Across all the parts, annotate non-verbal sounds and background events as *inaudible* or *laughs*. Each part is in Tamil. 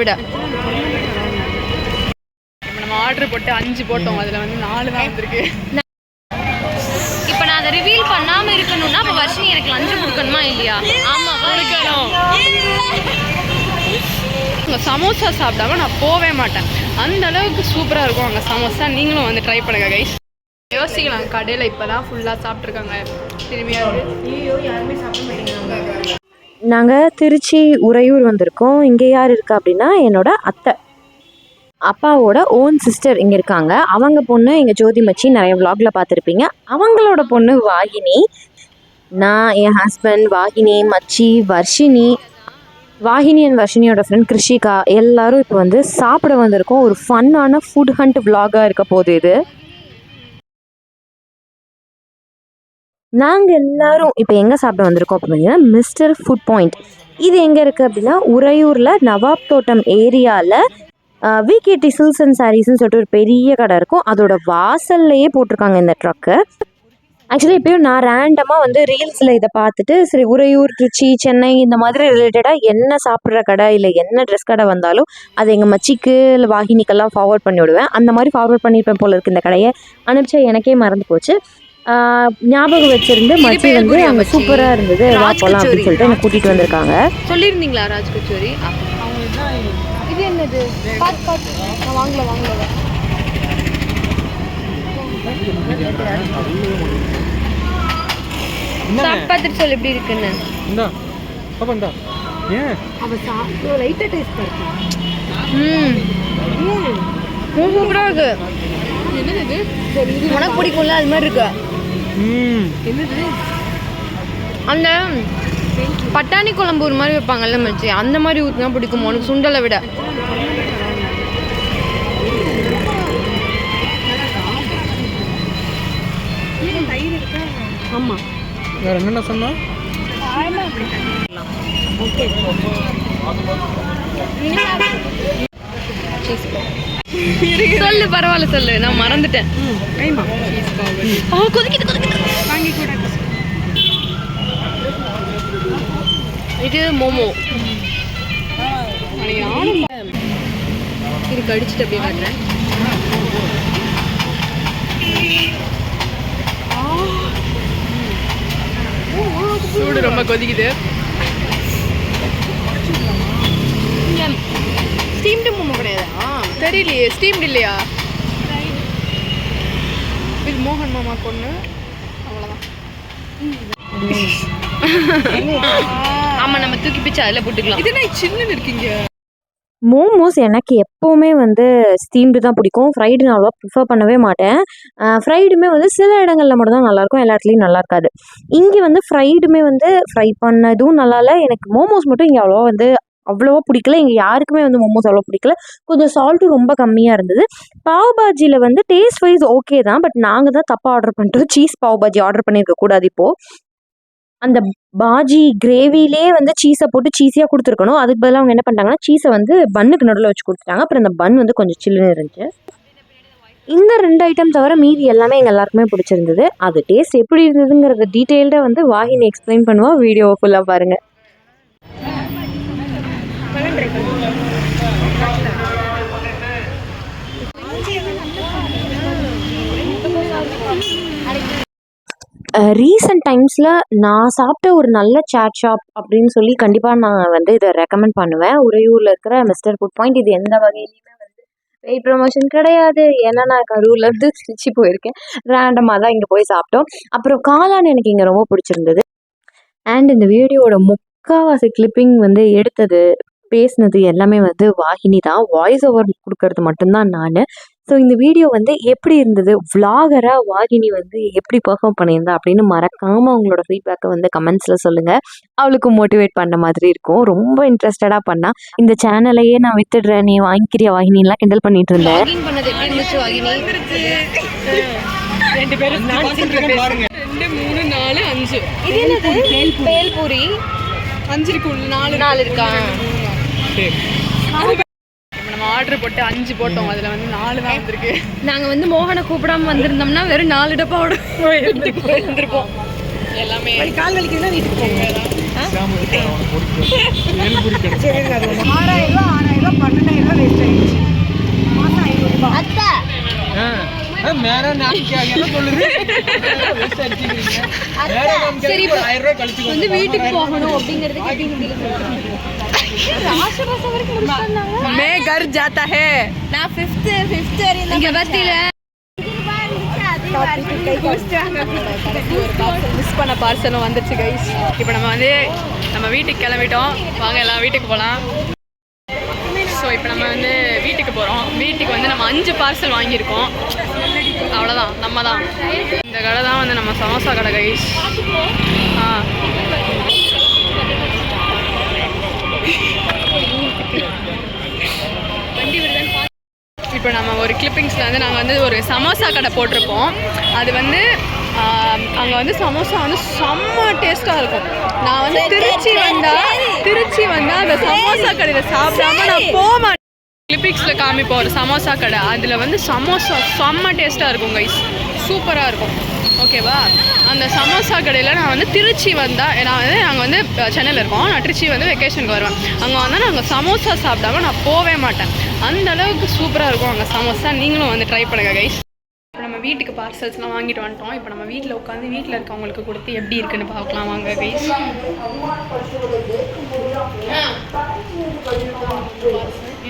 விட. இப்போ நம்ம ஆர்டர் போட்டு அஞ்சு போட்டோம். அதில் வந்து நாலு தான் வந்திருக்கு. இப்போ நான் அதை ரிவீல் பண்ணாம இருக்கணும்னா அப்போ வர்ஷினி எனக்கு லஞ்சு கொடுக்கணுமா இல்லையா? ஆமா கொடுக்கணும். அங்கே சமோசா சாப்பிடாம நான் போவே மாட்டேன். அந்த அளவுக்கு சூப்பராக இருக்கும் அங்கே சமோசா. நீங்களும் வந்து ட்ரை பண்ணுங்க கைஸ் யோசிக்கலாம் கடையில் இப்போ தான் ஃபுல்லாக சாப்பிட்ருக்காங்க திரும்பியாவது. நாங்கள் திருச்சி உறையூர் வந்திருக்கோம். இங்கே யார் இருக்கா அப்படின்னா என்னோட அத்தை. அப்பாவோட ஓன் சிஸ்டர் இங்கே இருக்காங்க. அவங்க பொண்ணு எங்கள் ஜோதி மச்சி நிறைய vlogல பார்த்துருப்பீங்க. அவங்களோட பொண்ணு வாகினி. நான் என் ஹஸ்பண்ட் வாகினி மச்சி வர்ஷினி. வாகினி அண்ட் வர்ஷினியோட ஃப்ரெண்ட் கிருஷிகா. எல்லாரும் இப்போ வந்து சாப்பிட வந்திருக்கோம். ஒரு ஃபன்னான ஃபுட் ஹண்ட் விலாகாக இருக்க போகுது இது. நாங்கள் எல்லாரும் இப்போ எங்கே சாப்பிட வந்திருக்கோம் அப்படின்னா மிஸ்டர் ஃபுட் பாயிண்ட் இது எங்கே இருக்குது அப்படின்னா உறையூரில் நவாப் தோட்டம் ஏரியாவில் விகேடி சில்ஸ் அண்ட் சாரீஸ்னு சொல்லிட்டு ஒரு பெரிய கடை இருக்கும். அதோட வாசல்லையே போட்டிருக்காங்க இந்த ட்ரக்கு ஆக்சுவலி இப்போயும் நான் ரேண்டமாக வந்து ரீல்ஸில் இதை பார்த்துட்டு சரி உறையூர் திருச்சி சென்னை இந்த மாதிரி ரிலேட்டடாக என்ன சாப்பிட்ற கடை இல்லை என்ன ட்ரெஸ் கடை வந்தாலும் அது எங்கள் மச்சிக்கு இல்லை வாகினிக்கெல்லாம் ஃபார்வர்ட் பண்ணி விடுவேன். அந்த மாதிரி ஃபார்வர்ட் பண்ணியிருப்பேன் போல இருக்குது இந்த கடையை. அனுப்பிச்சா எனக்கே மறந்து போச்சு. ஞாபகம் வச்சிருந்து மச்சி வந்து அங்கே? சூப்பராக இருந்தது வா போகலாம் அப்படின்னு. சொல்லிட்டு என்னை கூட்டிகிட்டு வந்திருக்காங்க சொல்லியிருந்தீங்களா ராஜ் கச்சோரி இது என்னது வாங்கல வாங்கல சாப்பிட்டு பார்த்துட்டு சொல்லு எப்படி இருக்குன்னு ஏன் அவள் சாப்பிட்டு லைட்டாக டேஸ்ட் இருக்கும் ம் சூப்பராக இருக்கு என்னது இது சரி இது உனக்கு பிடிக்கும்ல அது மாதிரி இருக்கு என்னது? அந்த பட்டாணி குழம்பு ஒரு மாதிரி வைப்பாங்கல்ல மச்சி அந்த மாதிரி ஊற்றினா பிடிக்கும்? உனக்கு சுண்டலை விட. ஆமாம் வேற என்னென்ன சொன்னா? சொல்லு பரவாயில்ல சொல்லு. நான் மறந்துட்டேன். கைமா ஆ கொதிக்குது கொதிக்குது. வாங்கி கூட இது மோமோ. இது கடிச்சிட்டு அப்படியே காட்டுறேன். சூடு ரொம்ப கொதிக்குது ஸ்டீம்டு மோமோ தெரியலையே ஸ்டீம்டு இல்லையா? இது மோகன் மாமா பொண்ணு. அவ்வளோதான் *laughs* ஆமா நம்ம தூக்கி பிச்சு அதில் போட்டுக்கலாம். இது என்ன சின்னது இருக்கீங்க? மோமோஸ் எனக்கு எப்போவுமே வந்து ஸ்டீம்டு தான் பிடிக்கும். ஃப்ரைடு நான் அவ்வளோவா ப்ரிஃபர் பண்ணவே மாட்டேன். ஃப்ரைடுமே வந்து சில இடங்களில் மட்டும் தான் நல்லாயிருக்கும். எல்லா இடத்துலையும் நல்லா இருக்காது இங்கே வந்து ஃப்ரைடுமே வந்து ஃப்ரை பண்ணதும் நல்லா இல்லை. எனக்கு மோமோஸ் மட்டும் இங்கே அவ்வளோவா வந்து அவ்வளோவா பிடிக்கல. இங்கே யாருக்குமே வந்து மோமோஸ் அவ்வளோ பிடிக்கல. கொஞ்சம் சால்ட்டும் ரொம்ப கம்மியாக இருந்தது. பாவ் பாஜியில் வந்து டேஸ்ட் வைஸ் ஓகே தான். பட் நாங்கள் தான் தப்பாக ஆர்டர் பண்ணிட்டோம். *laughs* சீஸ் பாவ் பாஜி ஆர்டர் பண்ணியிருக்க கூடாது இப்போது அந்த பாஜி கிரேவிலே வந்து சீஸை போட்டு சீஸியாக கொடுத்துருக்கணும். அதுக்கு பதிலாக அவங்க என்ன பண்ணிட்டாங்கன்னா சீஸை வந்து பன்னுக்கு நடுவில் வச்சு கொடுத்துட்டாங்க. அப்புறம் அந்த பன் வந்து கொஞ்சம் சில்லுன்னு இருந்துச்சு. இந்த ரெண்டு ஐட்டம் தவிர மீதி எல்லாமே எங்கள் எல்லாருக்குமே பிடிச்சிருந்தது. அது டேஸ்ட் எப்படி இருந்ததுங்கிறத டீட்டெயில்டாக வந்து வாகினி எக்ஸ்பிளைன் பண்ணுவா. வீடியோ ஃபுல்லாக பாருங்கள் ரீசெண்ட் டைம்ஸில் நான் சாப்பிட்ட ஒரு நல்ல சாட் ஷாப் அப்படின்னு சொல்லி கண்டிப்பாக நான் வந்து இதை ரெக்கமெண்ட் பண்ணுவேன். உறையூரில் இருக்கிற மிஸ்டர் ஃபுட் பாயிண்ட் இது எந்த வகையிலையுமே வந்து வெயிட் ப்ரமோஷன் கிடையாது. ஏன்னா நான் கரூர்லேருந்து திருச்சி போயிருக்கேன். ரேண்டமாக தான் இங்கே போய் சாப்பிட்டோம். அப்புறம் காளான் எனக்கு இங்கே ரொம்ப பிடிச்சிருந்தது. அண்ட் இந்த வீடியோவோட முக்காவாசி கிளிப்பிங் வந்து எடுத்தது பேசினது எல்லாமே வந்து வாகினி தான். வாய்ஸ் ஓவர் கொடுக்கறது மட்டும்தான் நான். ஸோ இந்த வீடியோ வந்து எப்படி இருந்தது? Vlogger-ஆ வாகினி வந்து எப்படி பெர்ஃபார்ம் பண்ணியிருந்தா அப்படின்னு மறக்காமல் அவங்களோட ஃபீட்பேக்கை வந்து கமெண்ட்ஸில் சொல்லுங்கள் அவளுக்கு மோட்டிவேட் பண்ண மாதிரி இருக்கும். ரொம்ப இன்ட்ரெஸ்டடாக பண்ணா. இந்த சேனலையே நான் வித்துடுறேன். நீ வாங்கிக்கிறியா வாகினிலாம் கிண்டல் பண்ணிட்டு இருந்தேன் ரெண்டு பேரும் பாருங்க. ரெண்டு மூணு நாலு அஞ்சு. இது என்னது? பேல்பூரி. அஞ்சு இருக்கு உள்ள நாலு நாலு இருக்கா? சரி. இப்போ நம்ம ஆர்டர் போட்டு அஞ்சு போட்டோம். அதில் வந்து நாலு தான் வந்திருக்கு. நாங்க வந்து மோகனை கூப்பிடாம வந்திருந்தோம்னா வெறும் நாலு டப்பாவோட வீட்டுக்கு போயிருந்திருப்போம். எல்லாமே. கால் வலிக்குதுன்னா வீட்டுக்கு பொறிக்கணும் ஆறாயிரம் ரூபா ஆறாயிரம் ரூபா பன்னெண்டாயிரம் ரூபா வேஸ்ட் ஆயிடுச்சு. ஐநூறு அத்தை. சரி, கழிச்சுக்கோங்க. வந்து வீட்டுக்கு போகணும் அப்படிங்கிறதுக்கு எப்படி முடியல மே கர் ஜாத்தா ஹே. நான் ஃபிஃப்த்து ஃபிஃப்த்து வரையும் இங்கே பத்தியில. மிஸ் பண்ண பார்சலும் வந்துச்சு கைஸ் இப்போ நம்ம வந்து நம்ம வீட்டுக்கு கிளம்பிட்டோம். வாங்க எல்லாம் வீட்டுக்கு போகலாம் ஸோ இப்போ நம்ம வந்து வீட்டுக்கு போகிறோம் வீட்டுக்கு வந்து நம்ம அஞ்சு பார்சல் வாங்கியிருக்கோம். அவ்வளோதான் நம்ம தான் இந்த கடை தான் வந்து நம்ம சமோசா கடை கைஸ் ஆ. இப்போ நம்ம ஒரு கிளிப்பிங்ஸில் வந்து நாங்கள் வந்து ஒரு சமோசா கடை போட்டிருப்போம். அது வந்து அங்கே வந்து சமோசா வந்து செம்ம டேஸ்ட்டாக இருக்கும். நான் வந்து திருச்சி வந்தால் திருச்சி வந்தால் அந்த சமோசா கடையில் சாப்பிடாம நான் போக மாட்டேன். கிளிப்பிக்ஸில் காமிப்போம் ஒரு சமோசா கடை. அதில் வந்து சமோசா செம்ம டேஸ்ட்டாக இருக்கும் கைஸ் சூப்பராக இருக்கும். ஓகேவா? அந்த சமோசா கடையில் நான் வந்து திருச்சி வந்தால் நான் வந்து நாங்கள் வந்து சென்னையில் இருக்கோம். நான் திருச்சி வந்து வெக்கேஷனுக்கு வருவேன். அங்கே வந்தால் நாங்கள் சமோசா சாப்பிடாம நான் போவே மாட்டேன். அந்த அளவுக்கு சூப்பராக இருக்கும் அங்கே சமோசா. நீங்களும் வந்து ட்ரை பண்ணுங்க கைஸ் இப்போ நம்ம வீட்டுக்கு பார்சல்ஸ்லாம் வாங்கிட்டு வந்துட்டோம். இப்போ நம்ம வீட்டில் உட்காந்து வீட்டில் இருக்கவங்களுக்கு கொடுத்து எப்படி இருக்குன்னு பார்க்கலாம். வாங்க கைஸ்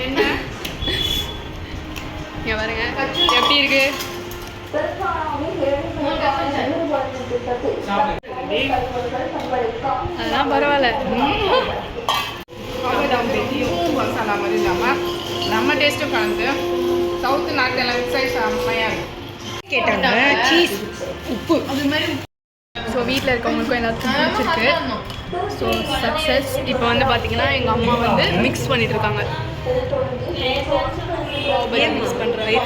என்ன? இங்கே பாருங்க. எப்படி இருக்கு? அதெல்லாம் பரவாயில்ல. மசாலா மாதிரி இல்லாமல் நம்ம டேஸ்ட்டும் கலந்து சவுத்து நாட்டில் எல்லாம் மிக்ஸ் ஆகி செம்மையாக இருக்கும் கேட்டாங்க சீஸ் உப்பு. ஸோ வீட்டில் இருக்கவங்களுக்கும் எல்லாத்துக்கும் பிடிச்சிருக்கு. ஸோ சக்ஸஸ் இப்போ வந்து பார்த்தீங்கன்னா எங்கள் அம்மா வந்து மிக்ஸ் பண்ணிட்டு இருக்காங்க. மிக்ஸ் பண்ணுறாங்க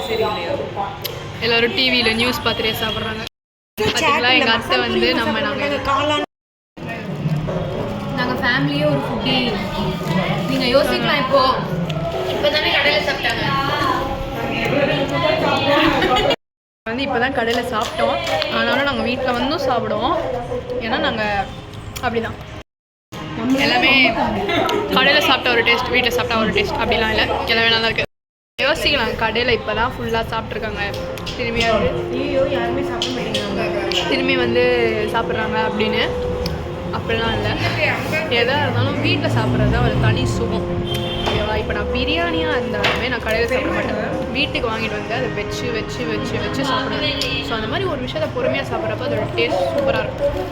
எல்லாரும் டிவியில் நியூஸ் பார்த்துட்டே சாப்பிட்றாங்க. பார்த்தீங்களா எங்கள் அத்தை வந்து நம்ம நாங்கள் நாங்கள் ஃபேமிலியே ஒரு ஃபுட்டி நீங்கள் யோசிக்கலாம் இப்போ. இப்போ தானே கடையில் சாப்பிட்டாங்க. வந்து இப்போ தான் கடையில் சாப்பிட்டோம். ஆனாலும் நாங்கள் வீட்டில் வந்தும் சாப்பிடுவோம். ஏன்னா நாங்கள் அப்படிதான். எல்லாமே கடையில் சாப்பிட்ட ஒரு டேஸ்ட் வீட்டில் சாப்பிட்டா ஒரு டேஸ்ட் அப்படிலாம் இல்லை. எல்லாமே நல்லா இருக்கு. யோசிக்கலாம். கடையில் இப்போ தான் ஃபுல்லாக சாப்பிட்ருக்காங்க திரும்பி யாருமே சாப்பிட மாட்டேங்கிறாங்க. திரும்பி வந்து சாப்பிட்றாங்க அப்படின்னு. அப்படிலாம் இல்லை. எதாக இருந்தாலும் வீட்டில் சாப்பிட்றது தான் ஒரு தனி சுகம். ஓகேவா? இப்போ நான் பிரியாணியாக இருந்தாலுமே நான் கடையில் சாப்பிட மாட்டேன். வீட்டுக்கு வாங்கிட்டு வந்து அதை வச்சு வச்சு வச்சு வச்சு சாப்பிடுவேன். ஸோ அந்த மாதிரி ஒரு விஷயத்தை பொறுமையாக சாப்பிட்றப்ப அதோட டேஸ்ட் சூப்பராக இருக்கும்.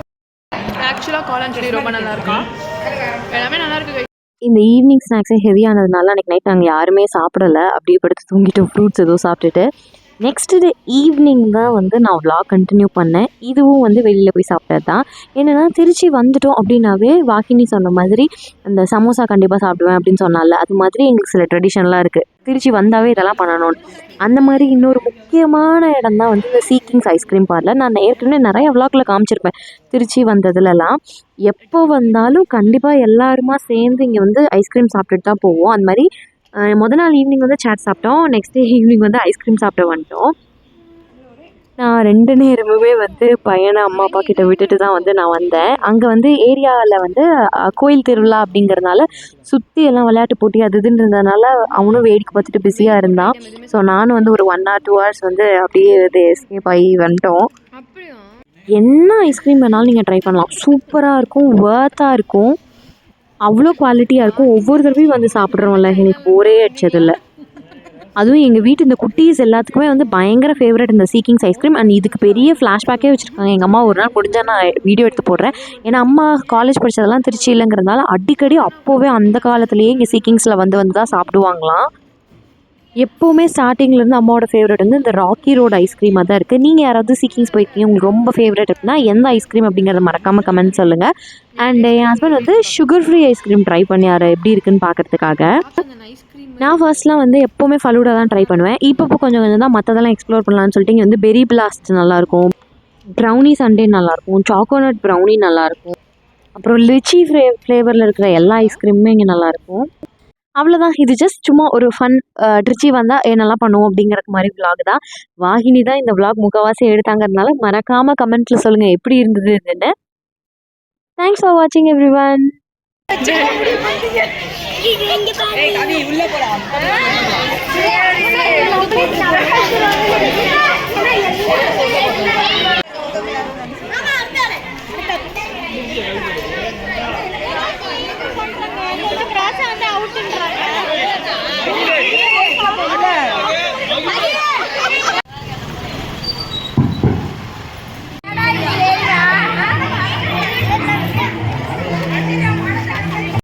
ஆக்சுவலாக காளான் செடி ரொம்ப நல்லா இருக்கும் எல்லாமே நல்லா இருக்கு இந்த ஈவினிங் ஸ்நாக்ஸே ஹெவியானதுனால அன்றைக்கி நைட் நாங்கள் யாருமே சாப்பிடல. அப்படியே படுத்து தூங்கிட்டோம் ஃப்ரூட்ஸ் எதுவும் சாப்பிட்டுட்டு நெக்ஸ்ட் டே ஈவினிங் தான் வந்து நான் vlog கண்டினியூ பண்ணேன். இதுவும் வந்து வெளியில் போய் சாப்பிட்டது தான் என்னென்னா திருச்சி வந்துட்டோம் அப்படின்னாவே வாக்கினி சொன்ன மாதிரி அந்த சமோசா கண்டிப்பாக சாப்பிடுவேன் அப்படின்னு சொன்னால. அது மாதிரி எங்களுக்கு சில ட்ரெடிஷன்லாம் இருக்குது திருச்சி வந்தாவே இதெல்லாம் பண்ணணும். அந்த மாதிரி இன்னொரு முக்கியமான இடம் தான் வந்து இந்த சீக்கிங்ஸ் ஐஸ்கிரீம் பார்லர் நான் ஏற்கனவே நிறைய விளாக்ல காமிச்சிருப்பேன். திருச்சி வந்ததுலலாம். எப்போ வந்தாலும் கண்டிப்பாக எல்லாருமா சேர்ந்து இங்கே வந்து ஐஸ்கிரீம் சாப்பிட்டுட்டு தான் போவோம். அந்த மாதிரி அஹ், முத நாள் ஈவினிங் வந்து சாட் சாப்பிட்டோம். நெக்ஸ்ட் டே ஈவினிங் வந்து ஐஸ்கிரீம் சாப்பிட வந்துட்டோம். நான் ரெண்டு நேரமுமே வந்து பையனை அம்மா அப்பா கிட்ட விட்டுட்டு தான் வந்து நான் வந்தேன். அங்கே வந்து ஏரியாவில் வந்து கோயில் திருவிழா அப்படிங்கிறதுனால சுற்றி எல்லாம் விளையாட்டு போட்டி அது இதுன்னு இருந்ததுனால அவனும் வேடிக்கை பார்த்துட்டு பிஸியாக இருந்தான். ஸோ நானும் வந்து ஒரு ஒன் ஆர் டூ ஹவர்ஸ் வந்து அப்படியே இது எஸ்கேப் ஆகி வந்துட்டோம். என்ன ஐஸ்கிரீம் வேணாலும் நீங்கள் ட்ரை பண்ணலாம். சூப்பராக இருக்கும் வேர்த்தாக இருக்கும். அவ்வளோ குவாலிட்டியாக இருக்கும். ஒவ்வொரு தடவையும் வந்து சாப்பிட்றோம்ல எனக்கு போரே அடிச்சதில்ல. அதுவும் எங்கள் வீட்டு இந்த குட்டீஸ் எல்லாத்துக்குமே வந்து பயங்கர ஃபேவரட் இந்த சீக்கிங்ஸ் ஐஸ்கிரீம் அண்ட் இதுக்கு பெரிய ஃப்ளாஷ்பேக்கே வச்சுருக்காங்க. எங்கள் அம்மா ஒரு நாள் முடிஞ்சால் நான் வீடியோ எடுத்து போடுறேன். ஏன்னா அம்மா காலேஜ் படித்ததெல்லாம் திருச்சி இல்லைங்கிறதுனால அடிக்கடி அப்போவே அந்த காலத்துலேயே இங்கே சீக்கிங்ஸில் வந்து வந்து தான் சாப்பிடுவாங்களாம். எப்போவுமே ஸ்டார்டிங்லேருந்து அம்மாவோட ஃபேவரட் வந்து இந்த ராக்கி ரோடு ஐஸ்கிரீமாக தான் இருக்குது நீங்கள் யாராவது சீக்கிங்ஸ் போயிருக்கீங்க உங்களுக்கு ரொம்ப ஃபேவரட் அப்படின்னா எந்த ஐஸ்கிரீம் அப்படிங்கிறத மறக்காமல் கமெண்ட் சொல்லுங்கள் அண்ட் என் ஹஸ்பண்ட் வந்து sugar free ice cream try பண்ணியார் எப்படி இருக்குன்னு பார்க்கறதுக்காக நான் ஃபர்ஸ்ட்லாம் வந்து எப்போவுமே ஃபலூடா தான் ட்ரை பண்ணுவேன். இப்போ இப்போ கொஞ்சம் கொஞ்சம் தான் மற்றதெல்லாம் எக்ஸ்ப்ளோர் பண்ணலான்னு சொல்லிட்டு இங்கே வந்து பெரி பிளாஸ்ட் நல்லாயிருக்கும். ப்ரௌனி சண்டே நல்லாயிருக்கும். சாக்கோனட் ப்ரௌனி நல்லாயிருக்கும். அப்புறம் லிச்சி ஃப்ளே ஃப்ளேவரில் இருக்கிற எல்லா ஐஸ்கிரீமுமே இங்கே நல்லாயிருக்கும். அவ்வளோதான் இது ஜஸ்ட் சும்மா ஒரு ஃபன் ட்ரிச்சி வந்தால் என்னெல்லாம் பண்ணுவோம் அப்படிங்கிற மாதிரி விலாக் தான். வாகினி தான் இந்த விலாக் முக்கால்வாசி எடுத்தாங்கிறதுனால மறக்காமல் கமெண்ட்டில் சொல்லுங்கள் எப்படி இருந்ததுன்னு தேங்க்ஸ் ஃபார் வாட்சிங் எவ்ரி ஒன் உள்ள